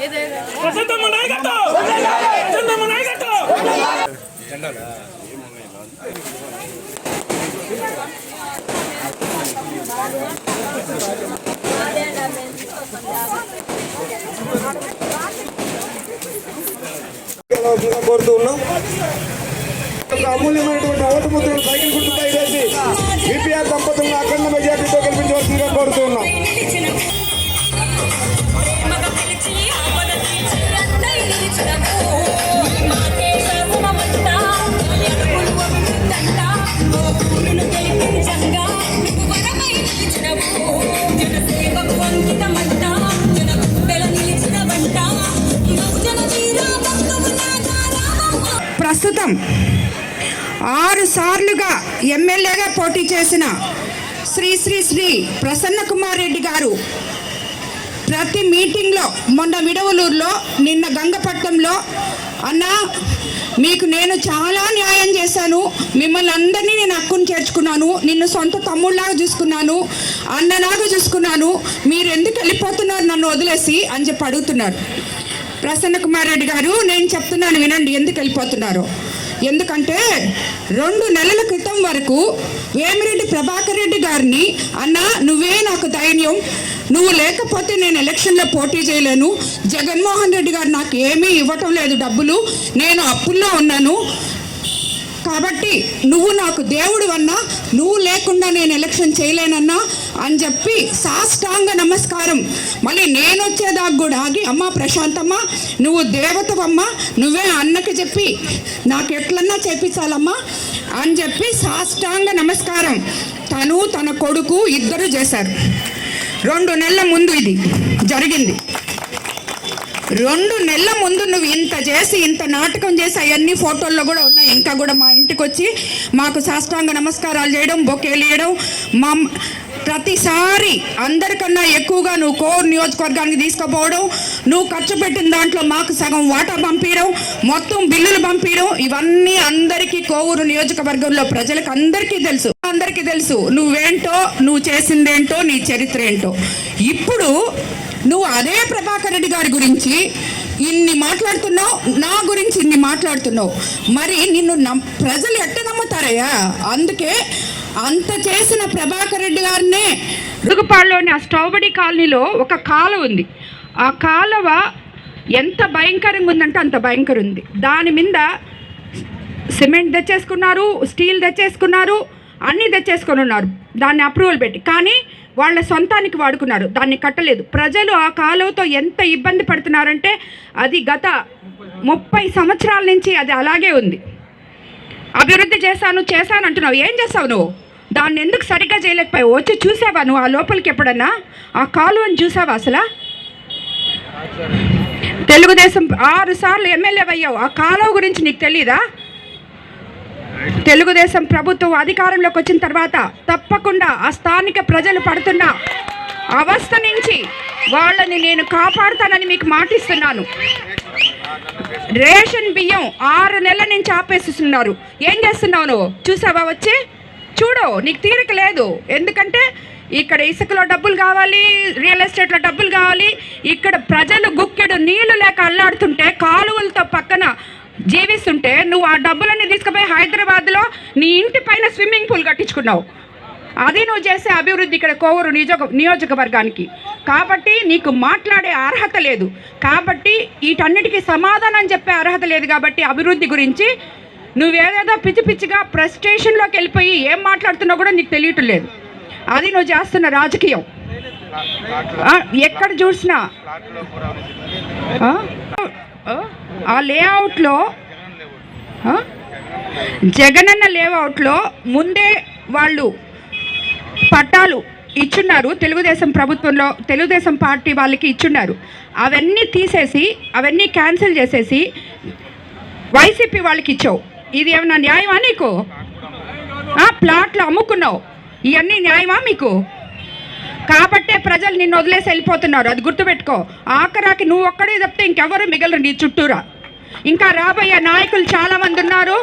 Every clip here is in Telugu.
వసంతమ్మ నాయకత్వం! వసంతమ్మ నాయకత్వం! కోరుతూ ఉన్నాం. అమూల్యమైనటువంటి ఓటు ముద్రను సైకిల్ గుర్తుపై వేసి బీపీఆర్ దంపతులను అఖండ మెజార్టీతో కల్పించవలసిందిగా కోరుతూ ప్రస్తుతం ఆరు సార్లుగా ఎమ్మెల్యేగా పోటీ చేసిన శ్రీ శ్రీ శ్రీ ప్రసన్న కుమార్ రెడ్డి గారు ప్రతి మీటింగ్లో మొన్న విడవలూరులో నిన్న గంగపట్నంలో అన్న మీకు నేను చాలా న్యాయం చేశాను. మిమ్మల్ని అందరినీ నేను అక్కును చేర్చుకున్నాను. నిన్ను సొంత తమ్ముళ్ళలాగా చూసుకున్నాను. అన్నలాగా చూసుకున్నాను. మీరు ఎందుకు వెళ్ళిపోతున్నారు నన్ను వదిలేసి అని చెప్పి అడుగుతున్నారు. ప్రసన్న కుమార్ రెడ్డి గారు నేను చెప్తున్నాను వినండి ఎందుకు వెళ్ళిపోతున్నారు? ఎందుకంటే రెండు నెలల క్రితం వరకు వేమిరెడ్డి ప్రభాకర్ రెడ్డి గారిని అన్న నువ్వే నాకు ధైర్యం. నువ్వు లేకపోతే నేను ఎలక్షన్లో పోటీ చేయలేను. జగన్మోహన్ రెడ్డి గారు నాకు ఏమీ ఇవ్వటం లేదు డబ్బులు. నేను అప్పుల్లో ఉన్నాను. కాబట్టి నువ్వు నాకు దేవుడు అన్నా నువ్వు లేకుండా నేను ఎలక్షన్ చేయలేనన్నా అని చెప్పి సాష్టాంగ నమస్కారం. మళ్ళీ నేను వచ్చేదాకా కూడా ఆగి అమ్మ ప్రశాంతమ్మ నువ్వు దేవతవమ్మ నువ్వే అన్నకి చెప్పి నాకు ఎట్లన్నా చేపించాలమ్మా అని చెప్పి సాష్టాంగ నమస్కారం. తను తన కొడుకు ఇద్దరు చేశారు. రెండు నెలల ముందు ఇది జరిగింది. రెండు నెలల ముందు నువ్వు ఇంత చేసి ఇంత నాటకం చేసి అవన్నీ ఫోటోల్లో కూడా ఉన్నాయి. ఇంకా కూడా మా ఇంటికి వచ్చి మాకు సాష్టాంగ నమస్కారాలు చేయడం బొకేలు వేయడం మా ప్రతిసారి అందరికన్నా ఎక్కువగా నువ్వు కోర్ నియోజకవర్గానికి తీసుకుపోవడం నువ్వు ఖర్చు పెట్టిన దాంట్లో మాకు సగం వాటా పంపించడం మొత్తం బిల్లులు పంపించడం ఇవన్నీ అందరికీ కోవూరు నియోజకవర్గంలో ప్రజలకు అందరికీ తెలుసు. అందరికీ తెలుసు నువ్వేంటో నువ్వు చేసిందేంటో నీ చరిత్ర ఏంటో. ఇప్పుడు నువ్వు అదే ప్రభాకర్ రెడ్డి గారి గురించి ఇన్ని మాట్లాడుతున్నావు నా గురించి ఇన్ని మాట్లాడుతున్నావు. మరి నిన్ను నమ్ ప్రజలు ఎట్ట నమ్ముతారయ్యా? అందుకే అంత చేసిన ప్రభాకర్ రెడ్డి గారినే రుగుపాడులోని ఆ స్టౌబడి కాలనీలో ఒక కాలువ ఉంది. ఆ కాలువ ఎంత భయంకరంగా ఉందంటే అంత భయంకరం ఉంది. దాని మీద సిమెంట్ తెచ్చేసుకున్నారు స్టీల్ తెచ్చేసుకున్నారు అన్నీ తెచ్చేసుకొని ఉన్నారు. దాన్ని అప్రూవల్ పెట్టి. కానీ వాళ్ళ సొంతానికి వాడుకున్నారు. దాన్ని కట్టలేదు. ప్రజలు ఆ కాలువతో ఎంత ఇబ్బంది పడుతున్నారంటే అది గత ముప్పై సంవత్సరాల నుంచి అది అలాగే ఉంది. అభివృద్ధి చేశాను చేశాను అంటున్నావు. ఏం చేస్తావు నువ్వు? దాన్ని ఎందుకు సరిగ్గా చేయలేకపోయావు? వచ్చి చూసావా నువ్వు ఆ లోపలికి ఎప్పుడన్నా? ఆ కాలువని చూసావా అసలు? తెలుగుదేశం ఆరు సార్లు ఎమ్మెల్యే అయ్యావు. ఆ కాలువ గురించి నీకు తెలీదా? తెలుగుదేశం ప్రభుత్వం అధికారంలోకి వచ్చిన తర్వాత తప్పకుండా ఆ స్థానిక ప్రజలు పడుతున్న అవస్థ నుంచి వాళ్ళని నేను కాపాడుతానని మీకు మాటిస్తున్నాను. రేషన్ బియ్యం ఆరు నెలల నుంచి ఆపేసిస్తున్నారు ఏం చేస్తున్నావు నువ్వు? చూసావా వచ్చి? చూడు నీకు తీరిక లేదు. ఎందుకంటే ఇక్కడ ఇసుకలో డబ్బులు కావాలి రియల్ ఎస్టేట్లో డబ్బులు కావాలి. ఇక్కడ ప్రజలు గుక్కెడు నీళ్ళు లేక అల్లాడుతుంటే కాలువలతో పక్కన జీవిస్తుంటే నువ్వు ఆ డబ్బులన్నీ తీసుకుపోయి హైదరాబాద్లో నీ ఇంటి పైన స్విమ్మింగ్ పూల్ కట్టించుకున్నావు. అది నువ్వు చేసే అభివృద్ధి ఇక్కడ కోవూరు నియోజక నియోజకవర్గానికి. కాబట్టి నీకు మాట్లాడే అర్హత లేదు. కాబట్టి వీటన్నిటికీ సమాధానం చెప్పే అర్హత లేదు కాబట్టి అభివృద్ధి గురించి నువ్వేదేదో పిచ్చి పిచ్చిగా ప్రెస్టేషన్లోకి వెళ్ళిపోయి ఏం మాట్లాడుతున్నావు కూడా నీకు తెలియటం లేదు. అది నువ్వు చేస్తున్న రాజకీయం. ఎక్కడ చూసినా. ఆ? లేఅవుట్లో జగనన్న లేఅవుట్లో ముందే వాళ్ళు పట్టాలు ఇచ్చున్నారు. తెలుగుదేశం ప్రభుత్వంలో తెలుగుదేశం పార్టీ వాళ్ళకి ఇచ్చున్నారు. అవన్నీ తీసేసి అవన్నీ క్యాన్సిల్ చేసేసి వైసీపీ వాళ్ళకి ఇచ్చావు. ఇది ఏమన్నా న్యాయమా నీకు? ప్లాట్లు అమ్ముకున్నావు. ఇవన్నీ న్యాయమా మీకు? కాబట్టి ప్రజలు నిన్ను వదిలేసి వెళ్ళిపోతున్నారు. అది గుర్తుపెట్టుకో. ఆఖరాకి నువ్వు ఒక్కడే తప్పితే ఇంకెవరు మిగలరు నీ చుట్టూరా. ఇంకా రాబోయే నాయకులు చాలామంది ఉన్నారు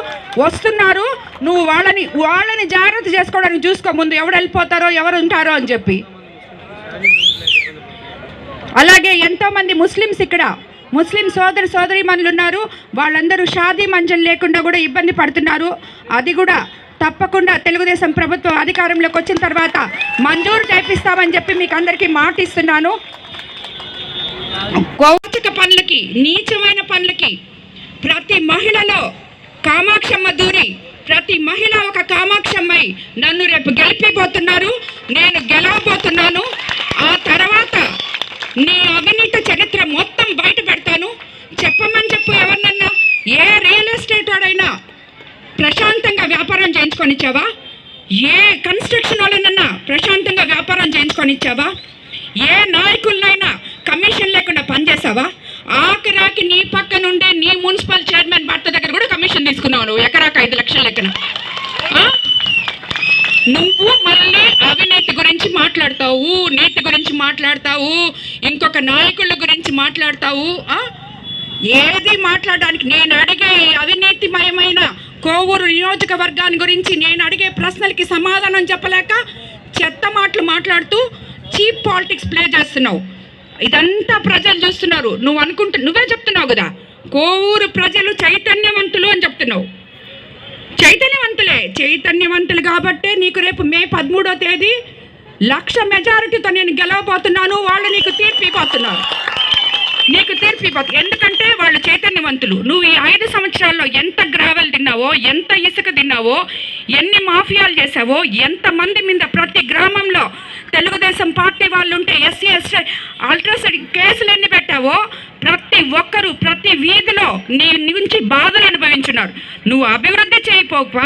వస్తున్నారు. నువ్వు వాళ్ళని వాళ్ళని జాగ్రత్త చేసుకోవడానికి చూసుకో. ముందు ఎవరు వెళ్ళిపోతారో ఎవరు ఉంటారో అని చెప్పి. అలాగే ఎంతోమంది ముస్లిమ్స్ ఇక్కడ. ముస్లిం సోదర సోదరీమణులు ఉన్నారు. వాళ్ళందరూ షాదీ మంజలు లేకుండా కూడా ఇబ్బంది పడుతున్నారు. అది కూడా తప్పకుండా తెలుగుదేశం ప్రభుత్వం అధికారంలోకి వచ్చిన తర్వాత మంజూరు చేపిస్తామని చెప్పి మీకు అందరికీ మాట ఇస్తున్నాను గౌచిక పనులకి నీచమైన పనులకి ప్రతి మహిళలో కామాక్షమ్మ దూరి ప్రతి మహిళ ఒక కామాక్షమ్మై నన్ను రేపు గెలిపిపోతున్నారు నేను గెలవబోతున్నాను. ఆ తర్వాత నీ అవినీత చరిత్ర కమిషన్ వాళ్ళనన్నా ప్రశాంతంగా వ్యాపారం చేయించుకొని ఇచ్చావా ఏ నాయకులనైనా కమిషన్ లేకుండా పనిచేసావా ఆఖరాకి నీ పక్క నుండే నీ మున్సిపల్ చైర్మన్ భర్త దగ్గర కూడా కమిషన్ తీసుకున్నావు నువ్వు ఎకరాకి ఐదు లక్షల లెక్కన ఆ? నువ్వు మళ్ళీ అవినీతి గురించి మాట్లాడతావు నీతి గురించి మాట్లాడతావు ఇంకొక నాయకుల గురించి మాట్లాడతావు ఆ? ఏది మాట్లాడడానికి నేను అడిగే అవినీతిమయమైన కోవూరు నియోజకవర్గాన్ని గురించి నేను అడిగే ప్రశ్నలకి సమాధానం చెప్పలేక చెత్త మాటలు మాట్లాడుతూ చీప్ పాలిటిక్స్ ప్లే చేస్తున్నావు. ఇదంతా ప్రజలు చూస్తున్నారు. నువ్వు అనుకుంటు నువ్వే చెప్తున్నావు కదా. కోవూరు ప్రజలు చైతన్యవంతులు అని చెప్తున్నావు. చైతన్యవంతులే. చైతన్యవంతులు కాబట్టే నీకు రేపు మే పదమూడో తేదీ లక్ష మెజారిటీతో నేను గెలవబోతున్నాను. వాళ్ళు నీకు తీర్పు ఇవ్వబోతున్నారు. నీకు తీర్పు ఇవ్వదు ఎందుకంటే వాళ్ళు చైతన్యవంతులు. నువ్వు ఈ ఐదు సంవత్సరాల్లో ఎంత గ్రావెల్ తిన్నావో ఎంత ఇసుక తిన్నావో ఎన్ని మాఫియాలు చేసావో ఎంతమంది మీద ప్రతి గ్రామంలో తెలుగుదేశం పార్టీ వాళ్ళు ఉంటే ఎస్సీ ఎస్టీ అల్ట్రాసైడ్ కేసులు ఎన్ని పెట్టావో ప్రతి ఒక్కరు ప్రతి వీధిలో నీ నుంచి బాధలు అనుభవించున్నారు. నువ్వు అభివృద్ధి చేయకపోక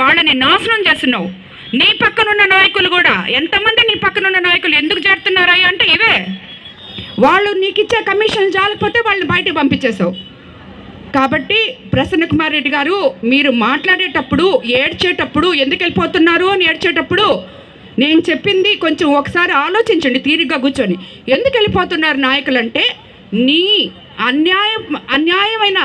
వాళ్ళని నాశనం చేస్తున్నావు. నీ పక్కనున్న నాయకులు కూడా ఎంతమంది నీ పక్కనున్న నాయకులు ఎందుకు చేరుతున్నారా అంటే ఇవే. వాళ్ళు నీకు ఇచ్చే కమిషన్ చాలకపోతే వాళ్ళని బయటకు పంపించేసావు కాబట్టి ప్రసన్న కుమార్ రెడ్డి గారు మీరు మాట్లాడేటప్పుడు ఏడ్చేటప్పుడు ఎందుకు వెళ్ళిపోతున్నారు అని ఏడ్చేటప్పుడు నేను చెప్పింది కొంచెం ఒకసారి ఆలోచించండి తీరిగ్గా కూర్చొని. ఎందుకు వెళ్ళిపోతున్నారు నాయకులంటే నీ అన్యాయం అన్యాయమైన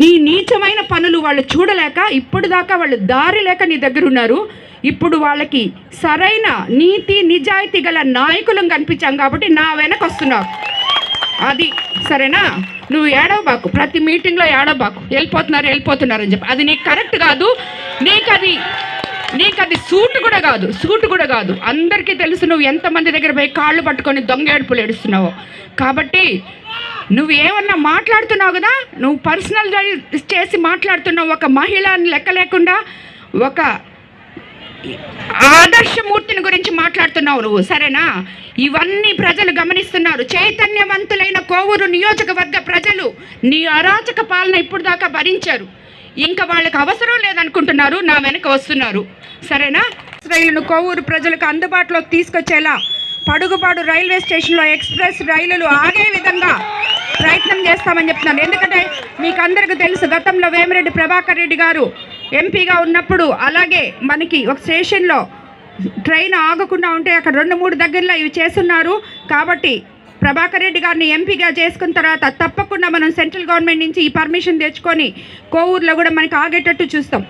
నీ నీచమైన పనులు వాళ్ళు చూడలేక ఇప్పటిదాకా దాకా వాళ్ళు దారి లేక నీ దగ్గర ఉన్నారు. ఇప్పుడు వాళ్ళకి సరైన నీతి నిజాయితీ గల నాయకులను కనిపించాం కాబట్టి నా వెనక వస్తున్నావు. అది సరేనా? నువ్వు ఏడవబాకు ప్రతి మీటింగ్లో ఏడవబాకు వెళ్ళిపోతున్నారు వెళ్ళిపోతున్నారు అని చెప్పి. అది నీకు కరెక్ట్ కాదు. నీకు అది నీకు అది సూట్ కూడా కాదు. సూట్ కూడా కాదు. అందరికీ తెలుసు నువ్వు ఎంతమంది దగ్గర పోయి కాళ్ళు పట్టుకొని దొంగ ఏడుపులు ఏడుస్తున్నావో. కాబట్టి నువ్వు ఏమన్నా మాట్లాడుతున్నావు కదా? నువ్వు పర్సనల్ చేసి మాట్లాడుతున్నావు. ఒక మహిళని లెక్క లేకుండా ఒక ఆదర్శమూర్తిని గురించి మాట్లాడుతున్నావు నువ్వు సరేనా? ఇవన్నీ ప్రజలు గమనిస్తున్నారు. చైతన్యవంతులైన కోవూరు నియోజకవర్గ ప్రజలు నీ అరాచక పాలన ఇప్పుడు దాకా భరించారు. ఇంకా వాళ్ళకి అవసరం లేదనుకుంటున్నారు నా వెనక వస్తున్నారు. సరేనా? రైలును కోవూరు ప్రజలకు అందుబాటులోకి తీసుకొచ్చేలా పడుగుపాడు రైల్వే స్టేషన్లో ఎక్స్ప్రెస్ రైలులు ఆగే విధంగా ప్రయత్నం చేస్తామని చెప్తున్నాను ఎందుకంటే మీకు అందరికీ తెలుసు గతంలో వేమిరెడ్డి ప్రభాకర్ రెడ్డి గారు ఎంపీగా ఉన్నప్పుడు అలాగే మనకి ఒక స్టేషన్లో ట్రైన్ ఆగకుండా ఉంటే అక్కడ రెండు మూడు దగ్గరలో ఇవి చేస్తున్నారు. కాబట్టి ప్రభాకర్ రెడ్డి గారిని ఎంపీగా చేసుకున్న తర్వాత తప్పకుండా మనం సెంట్రల్ గవర్నమెంట్ నుంచి ఈ పర్మిషన్ తెచ్చుకొని కోవూరులో కూడా మనకి ఆగేటట్టు చూస్తాం.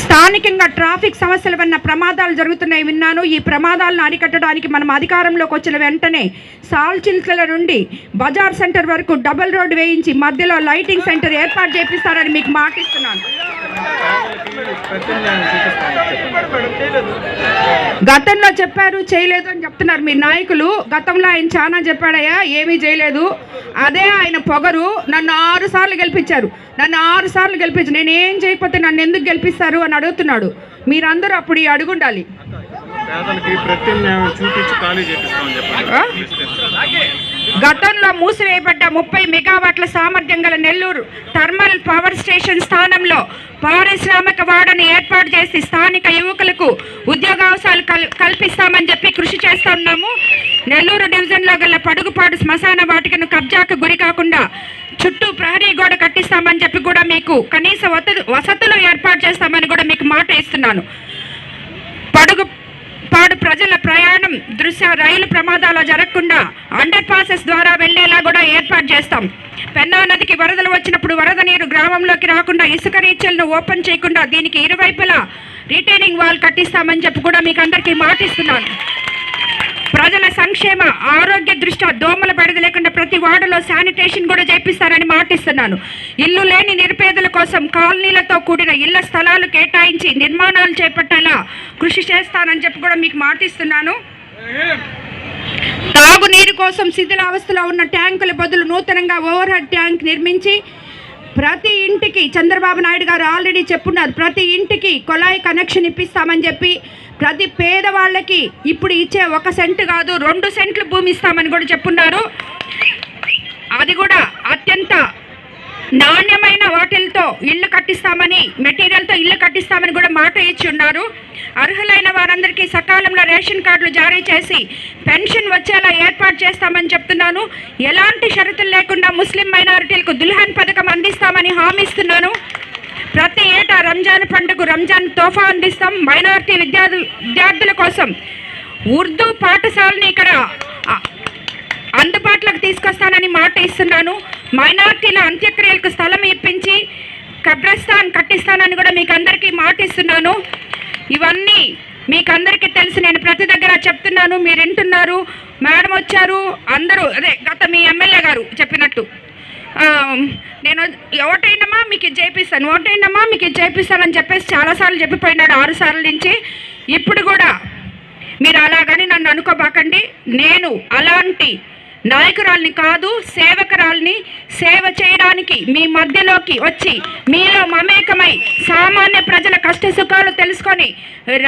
స్థానికంగా ట్రాఫిక్ సమస్యల వల్ల ప్రమాదాలు జరుగుతున్నాయి విన్నాను. ఈ ప్రమాదాలను అరికట్టడానికి మనం అధికారంలోకి వచ్చిన వెంటనే సాల్చిల్కల నుండి బజార్ సెంటర్ వరకు డబుల్ రోడ్డు వేయించి మధ్యలో లైటింగ్ సెంటర్ ఏర్పాటు చేపిస్తారని మీకు మాటిస్తున్నాను. గతంలో చెప్పారు చేయలేదు అని చెప్తున్నారు మీ నాయకులు. గతంలో ఆయన చాలా చెప్పాడయ్యా ఏమీ చేయలేదు. అదే ఆయన పొగరు. నన్ను ఆరు సార్లు గెలిపించారు. నన్ను ఆరు సార్లు గెలిపించారు నేను ఏం చేయకపోతే నన్ను ఎందుకు గెలిపిస్తారు అని అడుగుతున్నాడు. మీరందరూ అప్పుడు ఈ అడుగుండాలి గతంలో మూసివేయబడ్డ ముప్పై మెగావాట్ల సామర్థ్యం గల నెల్లూరు థర్మల్ పవర్ స్టేషన్ స్థానంలో పారిశ్రామిక వాడని ఏర్పాటు చేసి స్థానిక యువకులకు ఉద్యోగావకాశాలు కల్ కల్పిస్తామని చెప్పి కృషి చేస్తున్నాము నెల్లూరు డివిజన్లో గల పడుగుపాడు శ్మశాన వాటికను కబ్జాకు గురి కాకుండా చుట్టూ ప్రహరీ గోడ కట్టిస్తామని చెప్పి కూడా మీకు కనీస వసతులు ఏర్పాటు చేస్తామని కూడా మీకు మాట ఇస్తున్నాను. పడుగు పాడు ప్రజల ప్రయాణం దృశ్య రైలు ప్రమాదాలు జరగకుండా అండర్ పాసెస్ ద్వారా వెళ్ళేలా కూడా ఏర్పాటు చేస్తాం. పెన్నా నదికి వరదలు వచ్చినప్పుడు వరద నీరు గ్రామంలోకి రాకుండా ఇసుక రీచల్ను ఓపెన్ చేయకుండా దీనికి ఇరువైపులా రిటైనింగ్ వాల్ కట్టిస్తామని చెప్పి కూడా మీకు అందరికీ మాటిస్తున్నాను. ప్రజల సంక్షేమ ఆరోగ్య దృష్ట్యా దోమల బెడద లేకుండా ప్రతి వార్డులో శానిటేషన్ కూడా చేపిస్తారని మాటిస్తున్నాను. ఇల్లు లేని నిరుపేదల కోసం కాలనీలతో కూడిన ఇళ్ళ స్థలాలు కేటాయించి నిర్మాణాలు చేపట్టేలా కృషి చేస్తానని చెప్పి కూడా మీకు మాటిస్తున్నాను. తాగునీరు కోసం శిథిలావస్థలో ఉన్న ట్యాంకుల బదులు నూతనంగా ఓవర్ హెడ్ ట్యాంక్ నిర్మించి ప్రతి ఇంటికి చంద్రబాబు నాయుడు గారు ఆల్రెడీ చెప్పున్నారు. ప్రతి ఇంటికి కొలాయి కనెక్షన్ ఇప్పిస్తామని చెప్పి ప్రతి పేదవాళ్ళకి ఇప్పుడు ఇచ్చే ఒక సెంట్ కాదు రెండు సెంట్లు భూమి ఇస్తామని కూడా చెప్పున్నారు. అది కూడా అత్యంత నాణ్యమైన వాటిలతో ఇల్లు కట్టిస్తామని మెటీరియల్తో ఇల్లు కట్టిస్తామని కూడా మాట ఇచ్చి ఉన్నారు. అర్హులైన వారందరికీ సకాలంలో రేషన్ కార్డులు జారీ చేసి పెన్షన్ వచ్చేలా ఏర్పాటు చేస్తామని చెప్తున్నాను. ఎలాంటి షరతులు లేకుండా ముస్లిం మైనారిటీలకు దుల్హన్ పథకం అందిస్తామని హామీ ఇస్తున్నాను. ప్రతి ఏటా రంజాన్ పండుగ రంజాన్ తోఫా అందిస్తాం. మైనారిటీ విద్యార్థు విద్యార్థుల కోసం ఉర్దూ పాఠశాలని ఇక్కడ అందుబాటులోకి తీసుకొస్తానని మాట ఇస్తున్నాను. మైనార్టీల అంత్యక్రియలకు స్థలం ఇప్పించి కబ్రస్థాన్ కట్టిస్తానని కూడా మీకు అందరికీ మాట ఇస్తున్నాను. ఇవన్నీ మీకు అందరికీ తెలిసి. నేను ప్రతి దగ్గర చెప్తున్నాను. మీరు వింటున్నారు. మేడం వచ్చారు. అందరూ అదే గత మీ ఎమ్మెల్యే గారు చెప్పినట్టు. నేను ఓటైనమ్మా మీకు ఇది చేపిస్తాను. ఓటైనమ్మా మీకు ఇది చేపిస్తానని చెప్పేసి చాలాసార్లు చెప్పిపోయినాడు ఆరు సార్లు నుంచి. ఇప్పుడు కూడా మీరు అలాగని నన్ను అనుకోబాకండి. నేను అలాంటి నాయకురాల్ని కాదు సేవకురాల్ని సేవ చేయడానికి మీ మధ్యలోకి వచ్చి మీలో మమేకమై సామాన్య ప్రజల కష్ట సుఖాలు తెలుసుకొని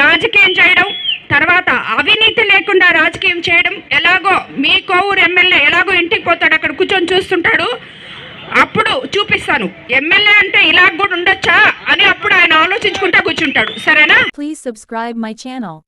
రాజకీయం చేయడం తర్వాత అవినీతి లేకుండా రాజకీయం చేయడం ఎలాగో మీ కోవూరు ఎమ్మెల్యే ఎలాగో ఇంటికి పోతాడు అక్కడ కూర్చొని చూస్తుంటాడు. అప్పుడు చూపిస్తాను. ఎమ్మెల్యే అంటే ఇలా కూడా ఉండొచ్చా అని అప్పుడు ఆయన ఆలోచించుకుంటా కూర్చుంటాడు. సరేనా? Please subscribe my channel